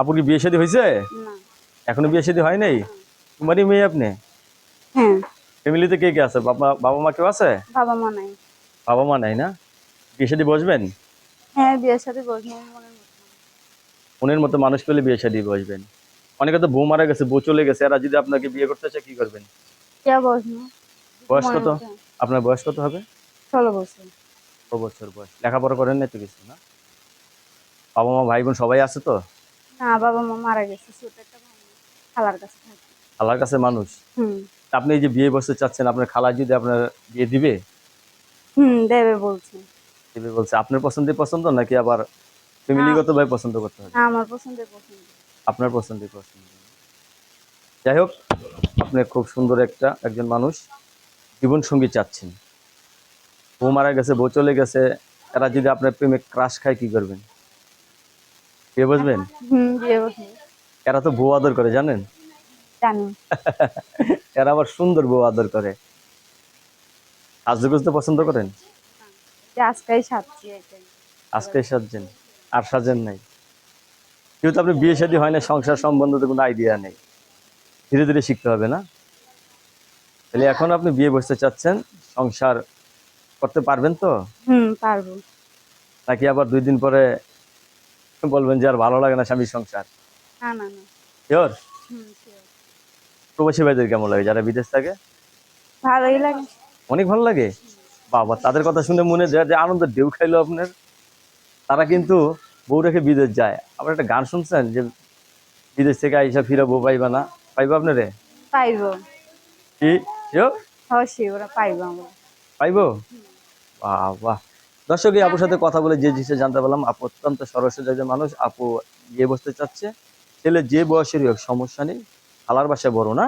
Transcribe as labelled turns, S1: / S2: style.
S1: আপুর কি বিয়ে শাদী হয়েছে এখনও বিয়ে শাদী হয় নাই? কুমারী মেয়ে আপনি?
S2: হ্যাঁ।
S1: ফ্যামিলিতে কে কে আছে? বাবা বাবা মা কেউ আছে?
S2: বাবা মা নাই।
S1: বাবা মা নাই না? বিয়ে শাদী বসবেন?
S2: হ্যাঁ বিয়ের সাথে বসবো। মনের মতো
S1: মানুষ পেলে বিয়ে শাদী বসবেন। অনেকে তো বউ মারা গেছে বউ চলে গেছে। এরা যদি আপনাকে বিয়ে করতে চায় কি করবেন? বয়স কত? আপনার বয়স কত হবে?
S2: ষোলো বছর।
S1: ছ বছর বয়স। লেখাপড়া করেন না তো কিছু না? বাবা মা ভাই বোন সবাই আছে তো?
S2: না বাবা মা মারা গেছে ছোট একটা খালার কাছে থাকে
S1: খালার কাছে মানুষ?
S2: হুম।
S1: আপনি এই যে বিয়ে বসতে চাচ্ছেন আপনার খালা যদি আপনার বিয়ে দিবে?
S2: হুম দেবে বলছে।
S1: দিবে বলছে আপনার পছন্দে পছন্দ নাকি আবার ফ্যামিলিগত ভাবে পছন্দ করতে হবে?
S2: আমার পছন্দের পছন্দ।
S1: আপনার পছন্দে পছন্দ। যাই হোক আপনি খুব সুন্দর একটা একজন মানুষ জীবন সঙ্গী চাচ্ছেন। বউ মারা গেছে বউ চলে গেছে এরা যদি আপনার প্রেমে ক্রাশ খায় কি করবেন? বিয়ে বসবেন?
S2: হুম বিয়ে বসবো।
S1: এরা তো বউ আদর করে জানেন?
S2: জানি।
S1: এরা আবার সুন্দর বউ আদর করে। সাজতে পছন্দ করেন?
S2: যে সাজছি এটাই।
S1: আজকে সাজছেন আর সাজেন নাই। যেহেতু আপনি বিয়ে শাদী হয় না সংসার সম্বন্ধে কোনো আইডিয়া নেই। ধীরে ধীরে শিখতে হবে না? তাহলে এখন আপনি বিয়ে বসতে চাচ্ছেন সংসার করতে পারবেন তো?
S2: হুম পারব।
S1: নাকি আবার দুই দিন পরে বলবেন যে আর ভালো লাগে না স্বামীর সংসার? শিওর? প্রবাসী ভাইদের কেমন লাগে? যারা বিদেশ থাকে?
S2: ভালোই লাগে।
S1: অনেক ভালো লাগে? বাবা তাদের কথা শুনে মনে যায় যে ঢেউ খাইলো আপনার। তারা কিন্তু বউ রেখে বিদেশ যায়। আবার একটা গান শুনছেন যে বিদেশ থেকে আইসা ফিরা বউ পাইবা না? পাইবা আপনারে?
S2: পাইবো।
S1: কি? শিওর?
S2: অবশ্যই ওরা পাইবো আমরা।
S1: পাইবো? বাহ বাহ দর্শক এই আপুর সাথে কথা বলে যে জিনিসটা জানতে পারলাম আপু অত্যন্ত সরস্বতী একজন মানুষ। আপু বিয়ে বসতে চাচ্ছে ছেলে যে বয়সেরই হোক সমস্যা নেই। খালার বাসায় বড় না।